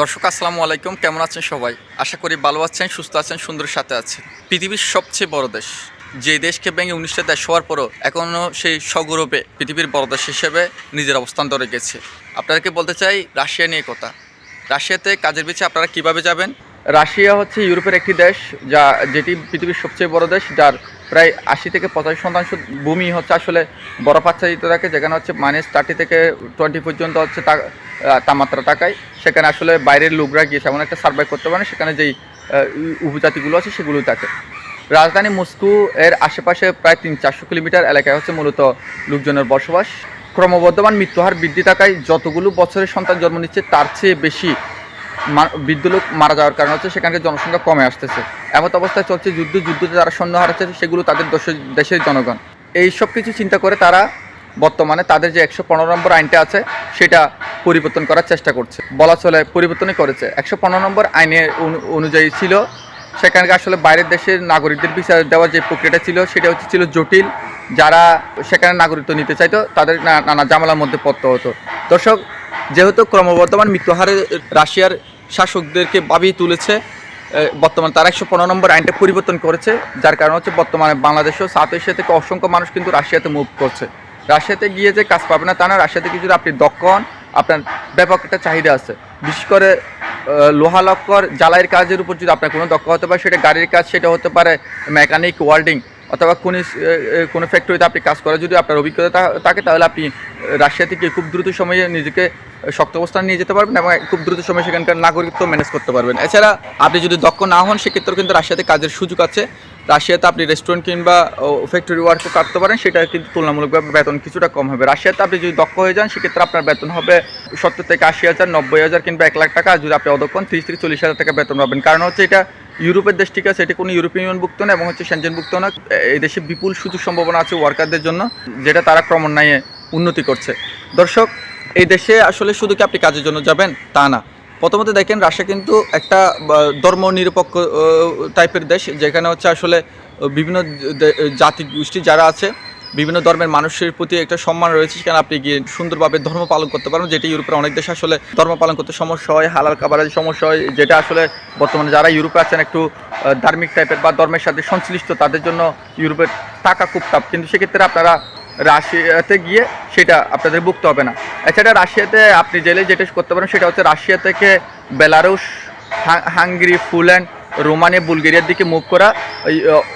দর্শক, আসসালামু আলাইকুম। কেমন আছেন সবাই? আশা করি ভালো আছেন, সুস্থ আছেন, সুন্দর সাথে আছেন। পৃথিবীর সবচেয়ে বড় দেশ, যে দেশকে ভেঙে উনিশটা দেশ হওয়ার পরও এখনও সেই সগৌরবে পৃথিবীর বড় দেশ হিসেবে নিজের অবস্থান ধরে গেছে। আপনাদেরকে বলতে চাই, রাশিয়া নিয়ে কথা? রাশিয়াতে কাজের পিছিয়ে আপনারা কীভাবে যাবেন? রাশিয়া হচ্ছে ইউরোপের একটি দেশ, যা, যেটি পৃথিবীর সবচেয়ে বড় দেশ, যার প্রায় আশি থেকে পঁচাশি শতাংশ ভূমি হচ্ছে আসলে বরফাচ্ছাদিত থাকে, যেখানে হচ্ছে মাইনাস থার্টি থেকে টোয়েন্টি পর্যন্ত হচ্ছে তাপমাত্রা থাকায়। সেখানে আসলে বাইরের লোকরা গিয়ে সেমন একটা সার্ভাইভ করতে পারে, সেখানে যেই উপজাতিগুলো আছে সেগুলো থাকে। রাজধানী মস্কো এর আশেপাশে প্রায় তিন চারশো কিলোমিটার এলাকায় হচ্ছে মূলত লোকজনের বসবাস। ক্রমবর্ধমান মৃত্যুহার বৃদ্ধি থাকায় যতগুলো বছরের সন্তান জন্ম নিচ্ছে, তার চেয়ে বেশি বৃদ্ধ লোক মারা যাওয়ার কারণ হচ্ছে সেখানকার জনসংখ্যা কমে আসতেছে। এমত অবস্থায় চলছে, যুদ্ধ, যুদ্ধতে যারা সৈন্য হারাচ্ছে, সেগুলো তাদের দেশের জনগণ। এই সব কিছু চিন্তা করে তারা বর্তমানে তাদের যে একশো পনেরো নম্বর আইনটা আছে, সেটা পরিবর্তন করার চেষ্টা করছে। বলা চলে পরিবর্তনই করেছে। একশো পনেরো নম্বর আইনের অনু- অনুযায়ী ছিল, সেখানকার আসলে বাইরের দেশের নাগরিকদের বিচার দেওয়ার যে প্রক্রিয়াটা ছিল, সেটা হচ্ছে ছিল জটিল। যারা সেখানে নাগরিকত্ব নিতে চাইতো, তাদের নানা জামালার মধ্যে পড়তে হতো। দর্শক, যেহেতু ক্রমবর্ধমান মৃত্যুহারে রাশিয়ার শাসকদেরকে ভাবিয়ে তুলেছে বর্তমানে তারা একশো পনেরো নম্বর আইনটা পরিবর্তন করেছে, যার কারণ হচ্ছে বর্তমানে বাংলাদেশেও সাউথ এশিয়া থেকে অসংখ্য মানুষ কিন্তু রাশিয়াতে মুভ করছে। রাশিয়াতে গিয়ে যে কাজ পাবে না তা না, রাশিয়াতে কিছু আপনি দক্ষ হন, আপনার ব্যাপক একটা চাহিদা আছে। বিশেষ করে লোহা লক্কর জ্বালাইয়ের কাজের উপর যদি আপনার কোনো দক্ষ হতে পারে, সেটা গাড়ির কাজ, সেটা হতে পারে মেকানিক ওয়ার্ল্ডিং অথবা কোনো কোনো ফ্যাক্টরিতে আপনি কাজ করার যদি আপনার অভিজ্ঞতা থাকে, তাহলে আপনি রাশিয়া থেকে খুব দ্রুত সময়ে নিজেকে শক্ত অবস্থান নিয়ে যেতে পারবেন এবং খুব দ্রুত সময় সেখানকার নাগরিকত্ব ম্যানেজ করতে পারবেন। এছাড়া আপনি যদি দক্ষ না হন, সেক্ষেত্রেও কিন্তু রাশিয়াতে কাজের সুযোগ আছে। রাশিয়াতে আপনি রেস্টুরেন্ট কিংবা ফ্যাক্টরি ওয়ার্কও কাটতে পারেন, সেটা কিন্তু তুলনামূলকভাবে বেতন কিছুটা কম হবে। রাশিয়াতে আপনি যদি দক্ষ হয়ে যান, সেক্ষেত্রে আপনার বেতন হবে সত্তর থেকে আশি হাজার, নব্বই হাজার কিংবা এক লাখ টাকা। যদি আপনি অদক্ষ হন, তিরিশ থেকে চল্লিশ হাজার টাকা বেতন পাবেন। কারণ হচ্ছে এটা ইউরোপের দেশ ঠিক আছে, এটি কোনো ইউরোপিয়ান ইউনিয়নভুক্ত না এবং হচ্ছে সেনজেনভুক্ত না। এই দেশে বিপুল সুযোগ সম্ভাবনা আছে ওয়ার্কারদের জন্য, যেটা তারা ক্রমান্বয়ে উন্নতি করছে। দর্শক এই দেশে আসলে শুধু কি আপনি কাজের জন্য যাবেন? তা না। প্রথমত দেখেন, রাশিয়া কিন্তু একটা ধর্ম নিরপেক্ষ টাইপের দেশ, যেখানে হচ্ছে আসলে বিভিন্ন জাতি গোষ্ঠী যারা আছে, বিভিন্ন ধর্মের মানুষের প্রতি একটা সম্মান রয়েছে, সেখানে আপনি গিয়ে সুন্দরভাবে ধর্ম পালন করতে পারেন যেটি ইউরোপের অনেক দেশে আসলে ধর্ম পালন করতে সমস্যা হয়, হালাল খাবারের সমস্যা হয়, যেটা আসলে বর্তমানে যারা ইউরোপে আছেন একটু ধার্মিক টাইপের বা ধর্মের সাথে সংশ্লিষ্ট, তাদের জন্য ইউরোপের টাকা খুব টাফ কিন্তু সেক্ষেত্রে আপনারা রাশিয়াতে গিয়ে সেটা আপনাদের ভুগতে হবে না। এছাড়া রাশিয়াতে আপনি জেলে যেটা করতে পারেন, সেটা হচ্ছে রাশিয়া থেকে বেলারুশ হাঙ্গেরি পোল্যান্ড রোমানিয়া বুলগেরিয়ার দিকে মুভ করা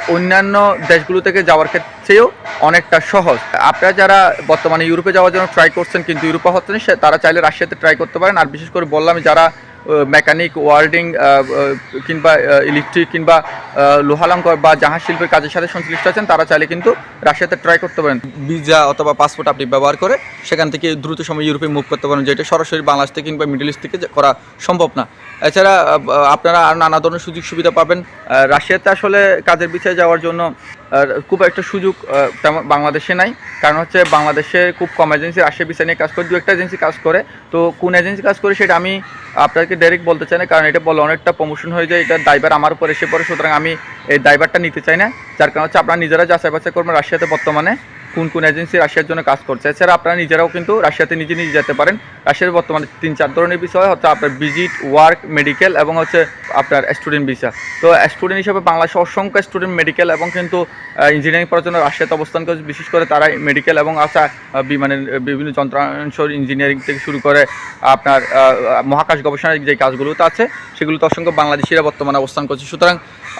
অন্যান্য দেশগুলো থেকে যাওয়ার ক্ষেত্রেও অনেকটা সহজ। আপনারা যারা বর্তমানে ইউরোপে যাওয়ার জন্য ট্রাই করছেন, কিন্তু ইউরোপে হচ্ছে না, সে- তারা চাইলে রাশিয়াতে ট্রাই করতে পারেন। আর বিশেষ করে বললাম, যারা মেকানিক ওয়ার্ল্ডিং কিংবা ইলেকট্রিক কিংবা লোহালঙ্কর বা জাহাজ শিল্পের কাজের সাথে সংশ্লিষ্ট আছেন, তারা চাইলে কিন্তু রাশিয়াতে ট্রাই করতে পারেন। ভিসা অথবা পাসপোর্ট আপনি ব্যবহার করে সেখান থেকে দ্রুত সময় ইউরোপে মুভ করতে পারেন, যেটা সরাসরি বাংলাদেশ থেকে কিংবা মিডল ইস্ট থেকে করা সম্ভব না। এছাড়া আপনারা আর নানা ধরনের সুযোগ সুবিধা পাবেন। রাশিয়াতে আসলে কাজের বিষয়ে যাওয়ার জন্য খুব একটা সুযোগ তেমন বাংলাদেশে নাই। কারণ হচ্ছে বাংলাদেশে খুব কম এজেন্সি রাশিয়া বিষয় নিয়ে কাজ করে, দু একটা এজেন্সি কাজ করে। তো কোন এজেন্সি কাজ করে সেটা আমি আপনাকে ডাইরেক্ট বলতে চাই না, কারণ এটা বলে অনেকটা প্রমোশন হয়ে যায়, এটা ড্রাইভার আমার উপর এসে পড়ে, সুতরাং আমি এই ড্রাইভারটা নিতে চাই না। যার কারণ হচ্ছে আপনারা নিজেরা যাচাই বাছাই করবেন রাশিয়াতে বর্তমানে কোন কোন এজেন্সি রাশিয়ার জন্য কাজ করছে। এছাড়া আপনারা নিজেরাও কিন্তু রাশিয়াতে নিজে নিজে যেতে পারেন। রাশিয়ার বর্তমানে তিন, চার ধরনের বিষয় হচ্ছে আপনার ভিজিট ওয়ার্ক মেডিকেল এবং হচ্ছে আপনার স্টুডেন্ট ভিসা তো স্টুডেন্ট হিসেবে বাংলাদেশে অসংখ্য স্টুডেন্ট মেডিকেল এবং কিন্তু ইঞ্জিনিয়ারিং পড়ার জন্য রাশিয়াতে অবস্থান করে বিশেষ করে তারা মেডিকেল এবং আশা বিমানের বিভিন্ন যন্ত্রাংশ ইঞ্জিনিয়ারিং থেকে শুরু করে, আপনার মহাকাশ গবেষণার যে কাজগুলোতে আছে, সেগুলোতে অসংখ্য বাংলাদেশিরা বর্তমানে অবস্থান করছে। সুতরাং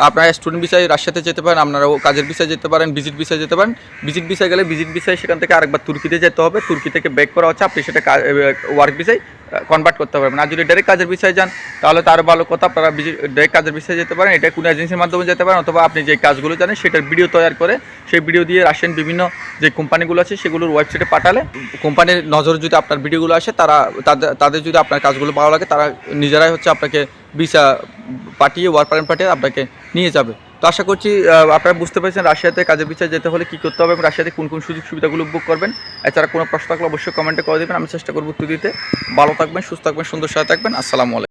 আপনারা স্টুডেন্ট বিষয়ে রাশিয়াতে যেতে পারেন, আপনারাও কাজের বিষয়ে যেতে পারেন ভিজিট বিষয়ে যেতে পারেন। ভিজিট বিষয়ে গেলে ভিজিট বিষয়ে সেখান থেকে আরেকবার তুর্কিতে যেতে হবে। তুর্কি থেকে ব্যাক করা হচ্ছে, আপনি সেটা ওয়ার্ক বিষয় কনভার্ট করতে পারবেন। আর যদি ডাইরেক্ট কাজের বিষয়ে যান, তাহলে তার ভালো কথা, আপনারা ডাইরেক্ট কাজের বিষয়ে যেতে পারেন, এটা কোনো এজেন্সির মাধ্যমে যেতে পারেন, অথবা আপনি যে কাজগুলো জানেন, সেটার ভিডিও তৈরি করে, সেই ভিডিও দিয়ে রাশিয়ান বিভিন্ন যে কোম্পানিগুলো আছে, সেগুলোর ওয়েবসাইটে পাঠালে কোম্পানির নজরে যদি আপনার ভিডিওগুলো আসে, তারা, তাদের যদি আপনার কাজগুলো ভালো লাগে, তারা নিজেরাই হচ্ছে আপনাকে ভিসা পাঠিয়ে ওয়ার্ক পারমিট পাঠিয়ে আপনাকে নিয়ে যাবে। তো আশা করছি আপনারা বুঝতে পেরেছেন রাশিয়াতে কাজের বিচার যেতে হলে কী করতে হবে এবং রাশিয়াতে কোন কোন সুযোগ সুবিধাগুলো বুক করবেন। এছাড়া কোনো প্রশ্ন থাকলে অবশ্যই কমেন্টে করে দেবেন। আমি চেষ্টা করব উত্তর দিতে। ভালো থাকবেন, সুস্থ থাকবেন, সুন্দর সাথে থাকবেন। আসসালামু আলাইকুম।